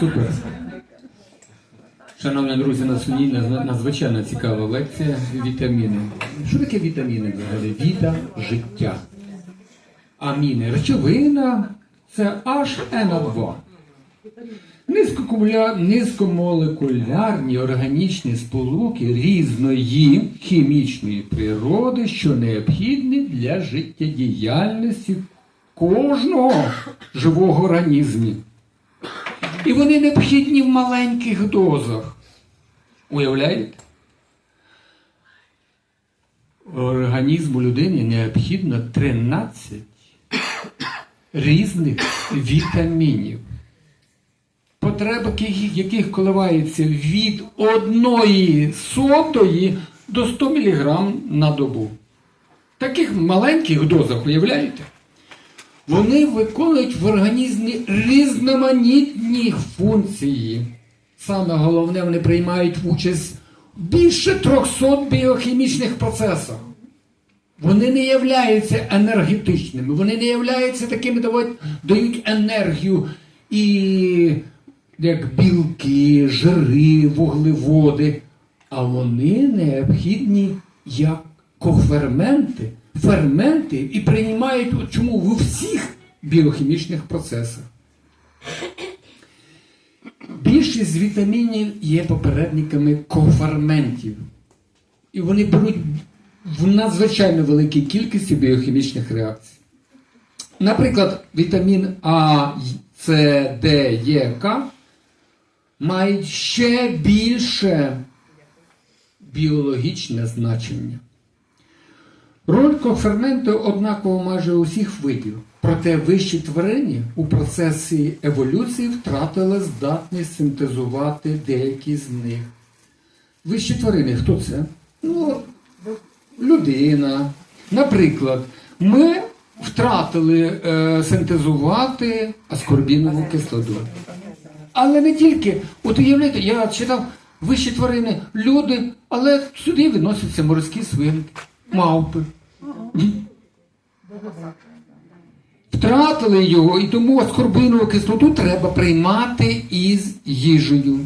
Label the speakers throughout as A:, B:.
A: Супер. Шановні друзі, на наз- надзвичайно цікава лекція вітаміни. Що таке вітаміни взагалі? Віта життя. Аміни. Речовина це HNO2. Низькокуля- Низькомолекулярні органічні сполуки різної хімічної природи, що необхідні для життєдіяльності кожного живого організму. І вони необхідні в маленьких дозах. Уявляєте? Організму людини необхідно 13 різних вітамінів, потреба яких- коливається від одної сотої до 100 мг на добу. В таких маленьких дозах, уявляєте? Вони виконують в організмі різноманітні функції. Саме головне, вони приймають участь в більше 300 біохімічних процесах. Вони не являються енергетичними, вони не являються такими, дають, енергію і як білки, жири, вуглеводи. А вони необхідні як коферменти, ферменти і приймають чому в всіх біохімічних процесах. Більшість вітамінів є попередниками коферментів. І вони беруть в надзвичайно великій кількості біохімічних реакцій. Наприклад, вітамін А, С, Д, Е, К мають ще більше біологічне значення. Роль коферменту однакова майже у всіх видів, проте вищі тварини у процесі еволюції втратили здатність синтезувати деякі з них. Вищі тварини, хто це? Ну, людина. Наприклад, ми втратили е, синтезувати аскорбінову кислоту. Але не тільки, от уявляєте, я читав вищі тварини, люди, але сюди відносяться морські свинки, мавпи. Втратили його, і тому аскорбинову кислоту треба приймати із їжею.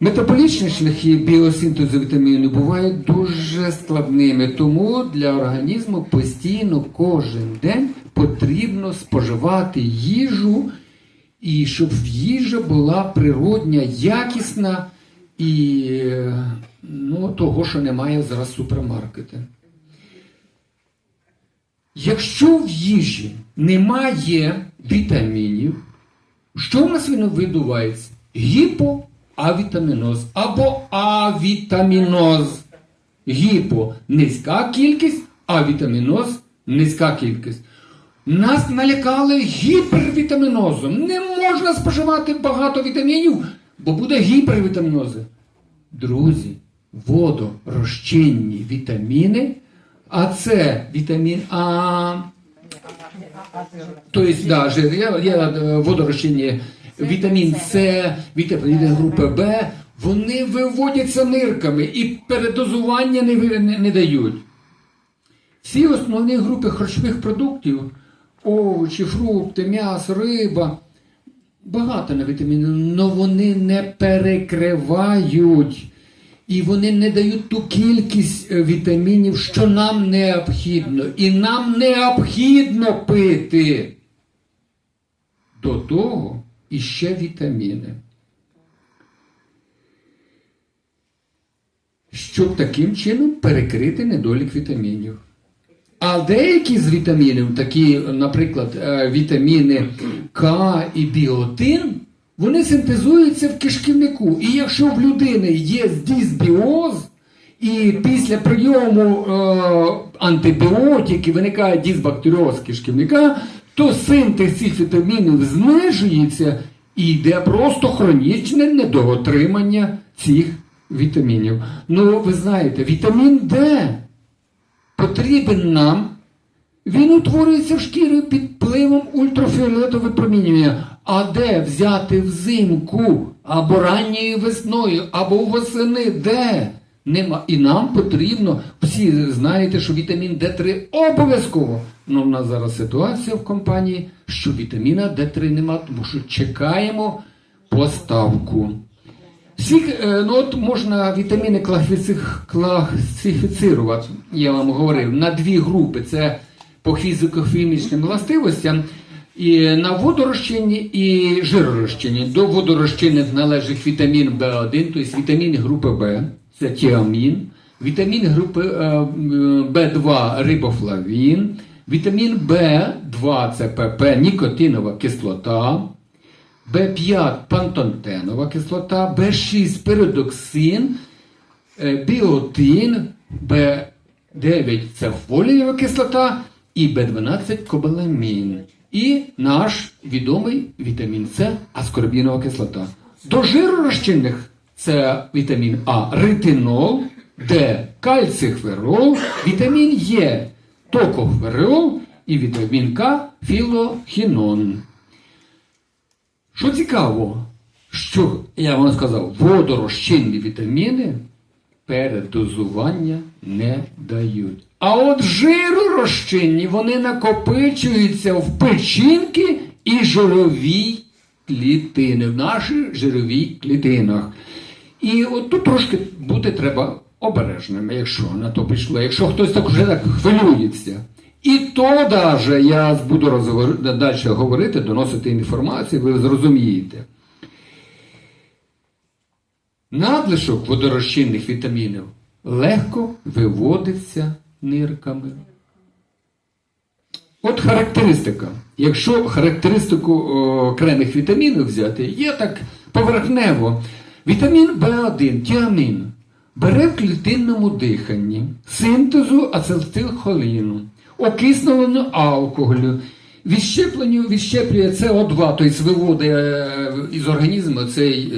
A: Метаболічні шляхи біосинтезу вітаміну бувають дуже складними, тому для організму постійно кожен день потрібно споживати їжу, і щоб їжа була природня, якісна і е, ну, того, що немає зараз в супермаркеті. Якщо в їжі немає вітамінів, що в нас відбувається? Гіпоавітаміноз або авітаміноз. Гіпо низька кількість, авітаміноз низька кількість. Нас налякали гіпервітамінозом. Не можна споживати багато вітамінів, бо буде гіпервітамінози. Друзі, водорозчинні вітаміни, а це вітамін А, Тобто, да, жир, я, я е, водорозчинні, вітамін С, вітамін групи Б, вони виводяться нирками і передозування не, не, не дають. Всі основні групи харчових продуктів, овочі, фрукти, м'ясо, риба, багато на вітаміни, але вони не перекривають. І вони не дають ту кількість е, вітамінів, що нам необхідно. І нам необхідно пити. До того іще вітаміни. Щоб таким чином перекрити недолік вітамінів. А деякі з вітамінів, такі, наприклад, е, вітаміни К і біотин, вони синтезуються в кишківнику. І якщо в людини є дисбіоз, і після прийому е, антибіотиків виникає дисбактеріоз кишківника, то синтез цих вітамінів знижується і йде просто хронічне недоотримання цих вітамінів. Ну, ви знаєте, вітамін Д потрібен нам. Він утворюється в шкірі під впливом ультрафіолетового випромінювання. А де взяти взимку, або ранньою весною, або восени, де? Нема. І нам потрібно, всі знаєте, що вітамін Д3 обов'язково. Ну, в нас зараз ситуація в компанії, що вітаміна Д3 нема, тому що чекаємо поставку. Всіх, е, ну от можна вітаміни класифіцирувати, я вам говорив, на дві групи. Це по фізико-хімічним властивостям, і на водорозчинні і жиророзчинні. До водорозчинних належить вітамін В1, тобто вітамін групи В, це тіамін, вітамін групи е, В2 рибофлавін, вітамін В2 це ПП, нікотинова кислота. Б5 пантотенова кислота, Б6 передоксин, е, біотин, Б9 це фолієва кислота і Б12 кобаламін. І наш відомий вітамін С аскорбінова кислота. До жиророзчинних це вітамін А ретинол, Д кальцихверол, вітамін Е токохверол і вітамін К філохінон. Що цікаво, що я вам сказав, водорозчинні вітаміни передозування не дають. А от жиророзчинні вони накопичуються в печінки і жировій клітини, в наших жировій клітинах. І от тут трошки бути треба обережними, якщо на то пішло, якщо хтось так вже так хвилюється. І то даже я буду далі говорити, доносити інформацію, ви зрозумієте. Надлишок водорозчинних вітамінів легко виводиться нирками. От характеристика. Якщо характеристику окремих вітамінів взяти, є так поверхнево. Вітамін В1, тіамін, бере в клітинному диханні синтезу ацетилхоліну, окисленню алкоголю, відщепленню відщеплює СО2, тобто виводить е, із організму цей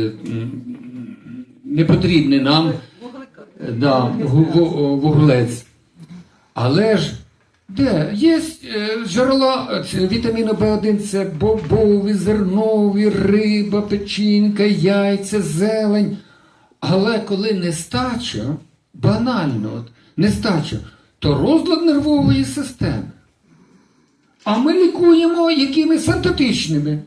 A: е, м, непотрібний нам да, ву- ву- вуглець. Але ж де? Є е, джерела вітаміну В1, це бобові, зернові, риба, печінка, яйця, зелень. Але коли нестача, банально, от, нестача, то розлад нервової системи. А ми лікуємо якимись синтетичними.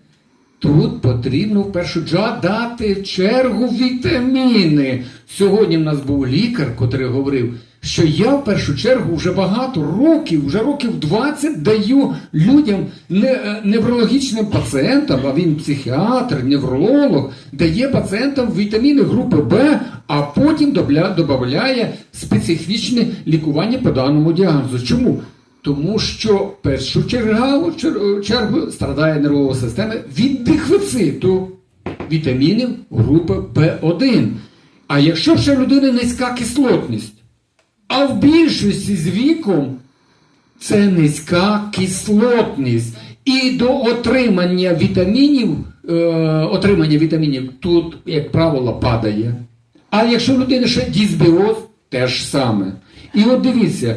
A: Тут потрібно в першу чергу дати чергу вітаміни. Сьогодні в нас був лікар, котрий говорив, що я в першу чергу вже багато років, вже років 20 даю людям, не, е, неврологічним пацієнтам, а він психіатр, невролог, дає пацієнтам вітаміни групи Б, а потім додає специфічне лікування по даному діагнозу. Чому? Тому що в першу чергу, чергу страдає нервова система від дефіциту вітамінів групи В1. А якщо ще в людини низька кислотність, а в більшості з віком це низька кислотність. І до отримання вітамінів, е, отримання вітамінів тут, як правило, падає. А якщо в людини ще дисбіоз, теж саме. І от дивіться,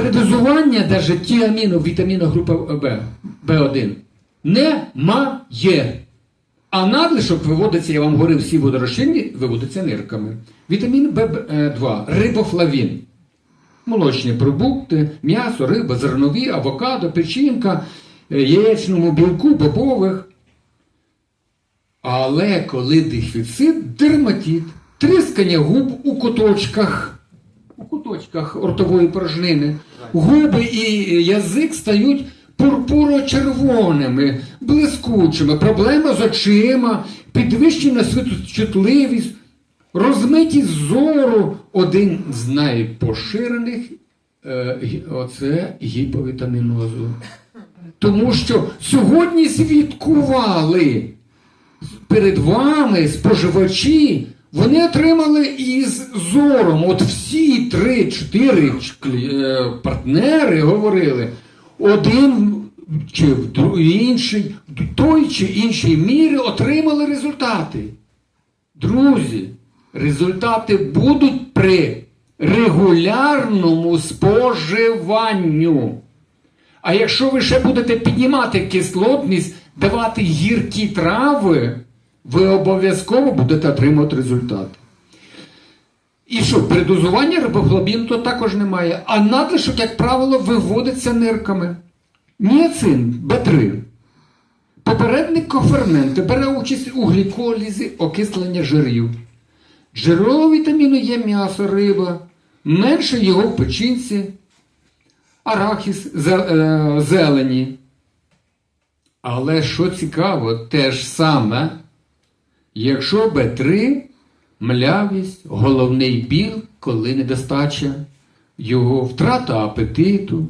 A: передозування навіть тіаміну вітаміну групи В, В1 немає. А надлишок виводиться, я вам говорив, всі водорозчинні, виводиться нирками. Вітамін В2, рибофлавін. Молочні продукти, м'ясо, риба, зернові, авокадо, печінка, е, яєчному білку, бобових. Але коли дефіцит, дерматит, тріскання губ у куточках, у куточках ротової порожнини, губи і язик стають пурпуро-червоними, блискучими, проблема з очима, підвищена світочутливість, розмитість зору один з найпоширених е, оце гіповітамінозу. Тому що сьогодні свідкували перед вами споживачі, вони отримали із зором. От всі три-чотири е, партнери говорили, один чи в інший, той чи іншій мірі отримали результати. Друзі, результати будуть при регулярному споживанню. А якщо ви ще будете піднімати кислотність, давати гіркі трави, ви обов'язково будете отримувати результати. І що, передозування рибоглобіну то також немає. А надлишок, як правило, виводиться нирками. Ніацин Б3. Попередник коферменти бере участь у гліколізі окислення жирів. Джерело вітаміну є м'ясо, риба, менше його в печінці, арахіс, е, зелені. Але що цікаво, те ж саме, якщо Б3, млявість, головний біл, коли недостача, його втрата апетиту,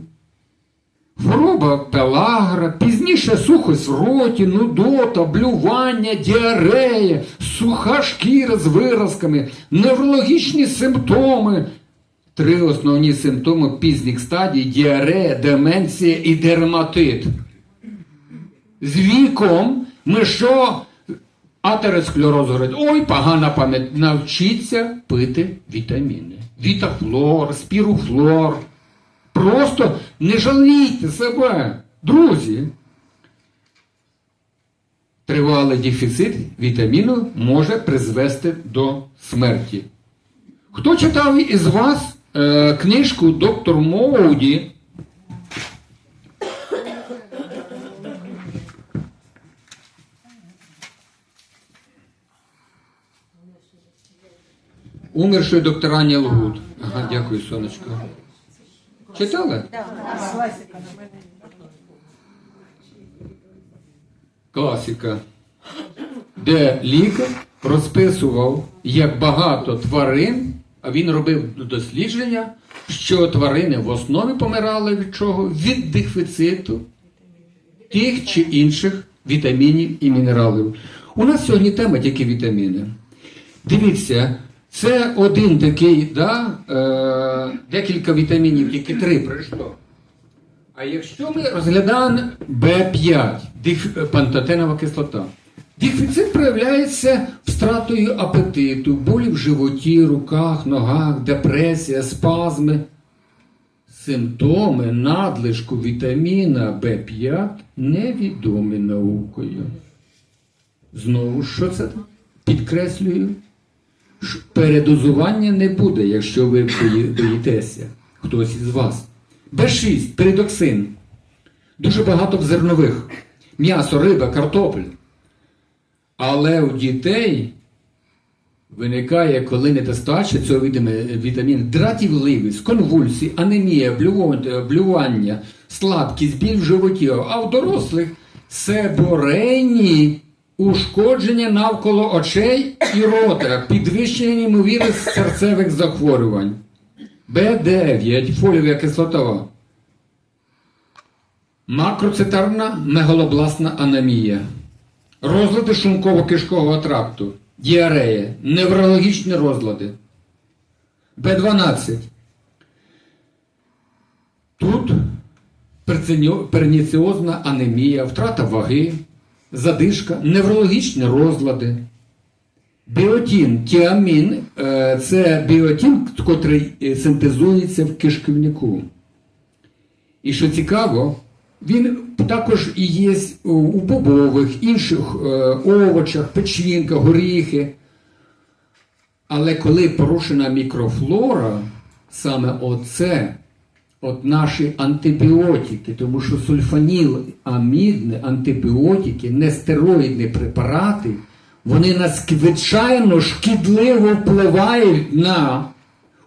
A: хвороба пелагра, пізніше сухость в роті, нудота, блювання, діарея, суха шкіра з виразками, неврологічні симптоми. Три основні симптоми пізніх стадій діарея, деменція і дерматит. З віком ми що? Атеросклероз говорить, ой, погана пам'ять. Навчіться пити вітаміни. Вітафлор, спіруфлор. Просто не жалійте себе, друзі. Тривалий дефіцит вітаміну може призвести до смерті. Хто читав із вас е, книжку доктор Моуді? Умерший доктор Аня Лгут. Ага, дякую, сонечко. Читали? Класика. Де лікар розписував, як багато тварин, а він робив дослідження, що тварини в основі помирали від чого? Від дефіциту тих чи інших вітамінів і мінералів. У нас сьогодні тема тільки вітаміни. Дивіться, це один такий, да, е, декілька вітамінів, тільки три прийшло. А якщо ми розглядаємо Б5, диф- пантотенова кислота, дефіцит проявляється втратою апетиту, болі в животі, руках, ногах, депресія, спазми. Симптоми надлишку вітаміна В5 невідомі наукою. Знову що це? Підкреслюю, передозування не буде, якщо ви боїтеся, хтось із вас. Б6, передоксин. Дуже багато в зернових. М'ясо, риба, картопль. Але у дітей виникає, коли недостача цього вітамі- вітаміну, дратівливість, конвульсії, анемія, блювання, слабкість, біль в животі. А в дорослих себорейні ушкодження навколо очей і рота, підвищення ймовірність серцевих захворювань. Б9, фолієва кислотова. Макроцитарна мегалобластна анемія. Розлади шлунково-кишкового тракту, діарея, неврологічні розлади. Б12. Тут перніціозна анемія, втрата ваги, задишка, неврологічні розлади. Біотін, тіамін е, це біотін, котрий е, синтезується в кишківнику. І що цікаво, він також і є у- бобових, інших е, овочах, печінка, горіхи. Але коли порушена мікрофлора, саме оце, от наші антибіотики, тому що сульфаніл, амідні антибіотики, нестероїдні препарати, вони надзвичайно шкідливо впливають на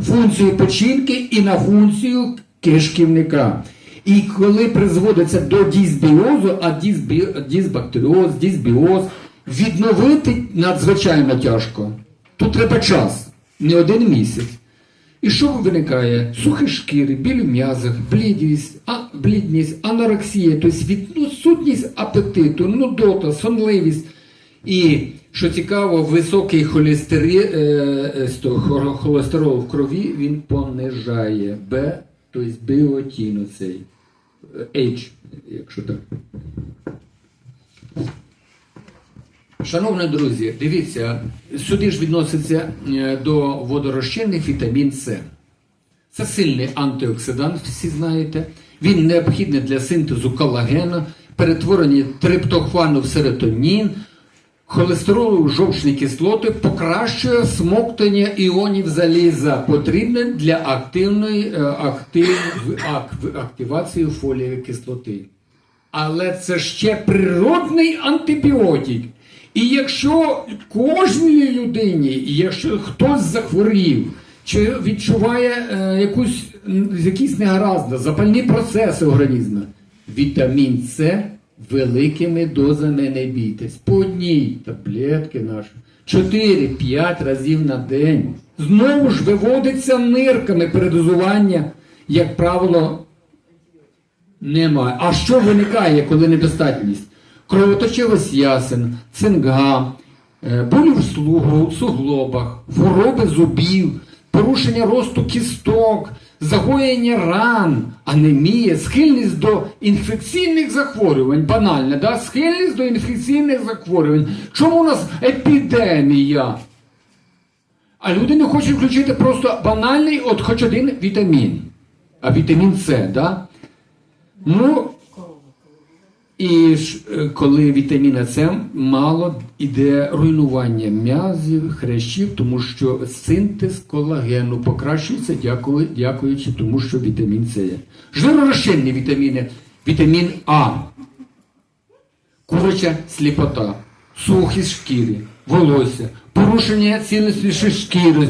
A: функцію печінки і на функцію кишківника. І коли призводиться до дисбіозу, а дисбі, дисбактеріоз, дисбіоз, відновити надзвичайно тяжко. Тут треба час, не один місяць. І що виникає? Сухі шкіри, біль в м'язах, а, блідність, анорексія, тобто відсутність апетиту, нудота, сонливість. І що цікаво, високий е, е, холестерол в крові він понижає Б, тобто біотін цей H, якщо так. Шановні друзі, дивіться, сюди ж відноситься е, до водорозчинних вітамін С. Це сильний антиоксидант, всі знаєте. Він необхідний для синтезу колагену, перетворення триптофану в серотонін, холестеролу в жовчні кислоти, покращує смоктання іонів заліза, потрібне для активної е, актив, ак- активації фолієвої кислоти. але це ще природний антибіотик. І якщо кожній людині, якщо хтось захворів, чи відчуває е, якусь, якісь негаразди, запальні процеси організму, вітамін С великими дозами не бійтесь. По одній таблетки наші. 4-5 разів на день. Знову ж виводиться нирками передозування, як правило, немає. А що виникає, коли недостатність? Кровоточивість ясен, цинга, е, болі в слугу, суглобах, хвороби зубів, порушення росту кісток, загоєння ран, анемія, схильність до інфекційних захворювань, банальне, да? схильність до інфекційних захворювань. Чому у нас епідемія? А люди не хочуть включити просто банальний, от хоч один вітамін. А вітамін С, да? Ну, і ж, е, коли вітаміна С мало іде руйнування м'язів, хрящів, тому що синтез колагену покращується, дякую, дякуючи тому, що вітамін С є. Жиророзчинні вітаміни, вітамін А, куряча сліпота, сухість шкіри, волосся, порушення цілісності шкіри,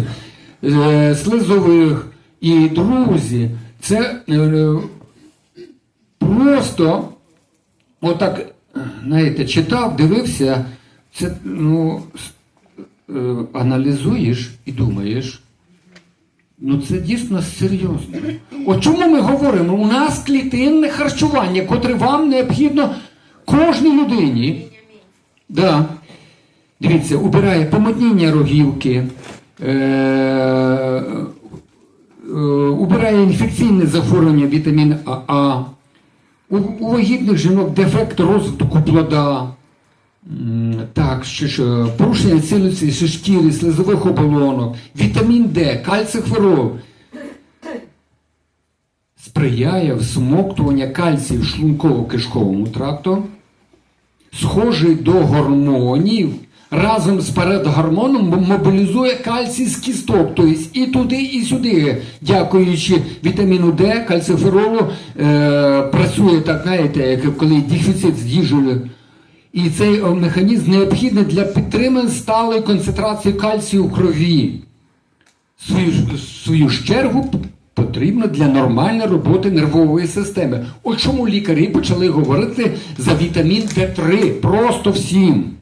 A: е, слизових. І друзі. Це е, просто отак, знаєте, читав, дивився, це ну, е, аналізуєш і думаєш. Ну це дійсно серйозно. От чому ми говоримо? У нас клітинне харчування, котре вам необхідно кожній людині. Да. Дивіться, убирає помутніння рогівки, е, е, убирає інфекційне захворювання вітамін А. У, у вагітних жінок дефект розвитку плода. Так, що е, порушення цілісності шкіри, слизових оболонок, вітамін Д, кальций хвороб. Сприяє всмоктування кальцію в шлунково-кишковому тракту, схожий до гормонів, разом з передгормоном мобілізує кальцій з кісток, тобто і туди, і сюди. Дякуючи вітаміну Д, кальциферолу, е, працює так, знаєте, як коли дефіцит з їжею. І цей механізм необхідний для підтримання сталої концентрації кальцію в крові. Свою, свою чергу потрібно для нормальної роботи нервової системи. От чому лікарі почали говорити за вітамін Д3 просто всім.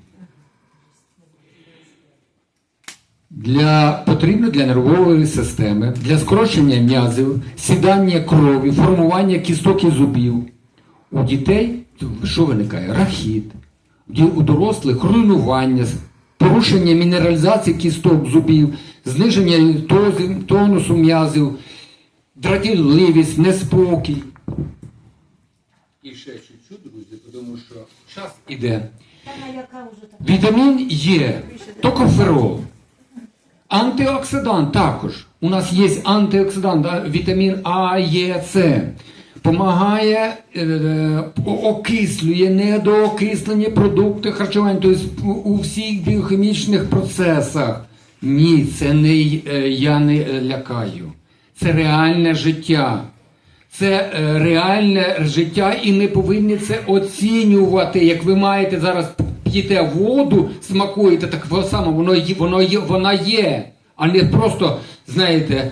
A: Для, потрібно для нервової системи, для скорочення м'язів, сідання крові, формування кісток і зубів. У дітей що виникає? Рахіт. У дорослих руйнування, порушення мінералізації кісток зубів, зниження тонусу м'язів, дратівливість, неспокій. І ще чуть-чуть, друзі, тому що час іде. Вітамін Є, токоферол. Антиоксидант також. У нас є антиоксидант, вітамін А, Е, С. Помагає, е, окислює недоокислені продукти харчування, тобто у всіх біохімічних процесах. Ні, це не е, я не е, лякаю. Це реальне життя. Це е, реальне життя, і ми повинні це оцінювати. Як ви маєте зараз п'єте воду, смакуєте, так воно воно є, воно є, вона є, а не просто, знаєте.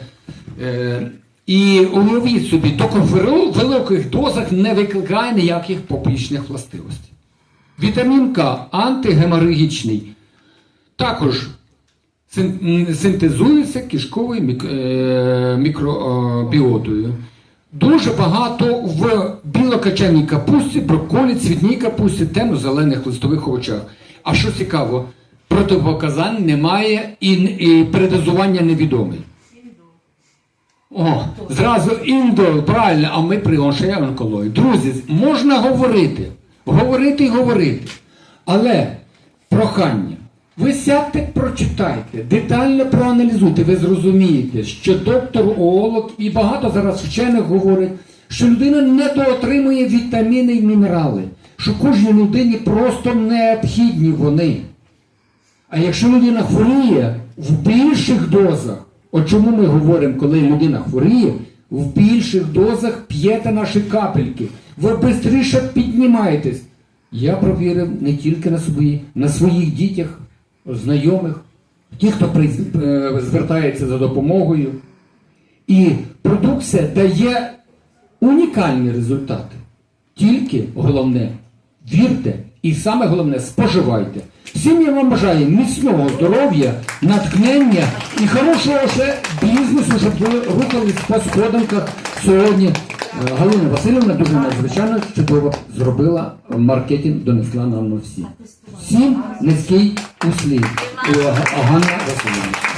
A: Е, і уявіть собі, токоферол в великих дозах не викликає ніяких побічних властивостей. Вітамін К антигеморагічний. Також синтезується кишковою е, мікробіотою. Дуже багато в білокачаній капусті, брокколі, цвітній капусті, темно-зелених листових овочах. А що цікаво, протипоказань немає і, і передозування невідоме. О, зразу індол, правильно, а ми приглашає онкологію. Друзі, можна говорити, говорити і говорити. Але прохання. Ви сядьте, прочитайте, детально проаналізуйте, ви зрозумієте, що доктор Оолог і багато зараз вчених говорять, що людина недоотримує вітаміни і мінерали, що кожній людині просто необхідні вони. А якщо людина хворіє в більших дозах, от чому ми говоримо, коли людина хворіє, в більших дозах п'єте наші капельки, ви швидше піднімаєтесь. Я провірив не тільки на собі, на своїх дітях, знайомих, ті, хто приз- е, звертається за допомогою. І продукція дає унікальні результати. Тільки головне, вірте і саме головне споживайте. Всім я вам бажаю міцного здоров'я, натхнення і хорошого ще бізнесу, щоб ви рухались по сходинках сьогодні. Е, Галина Васильівна дуже надзвичайно чудово зробила маркетинг, донесла нам на всі. Всім низький услів. Ганна Васильівна.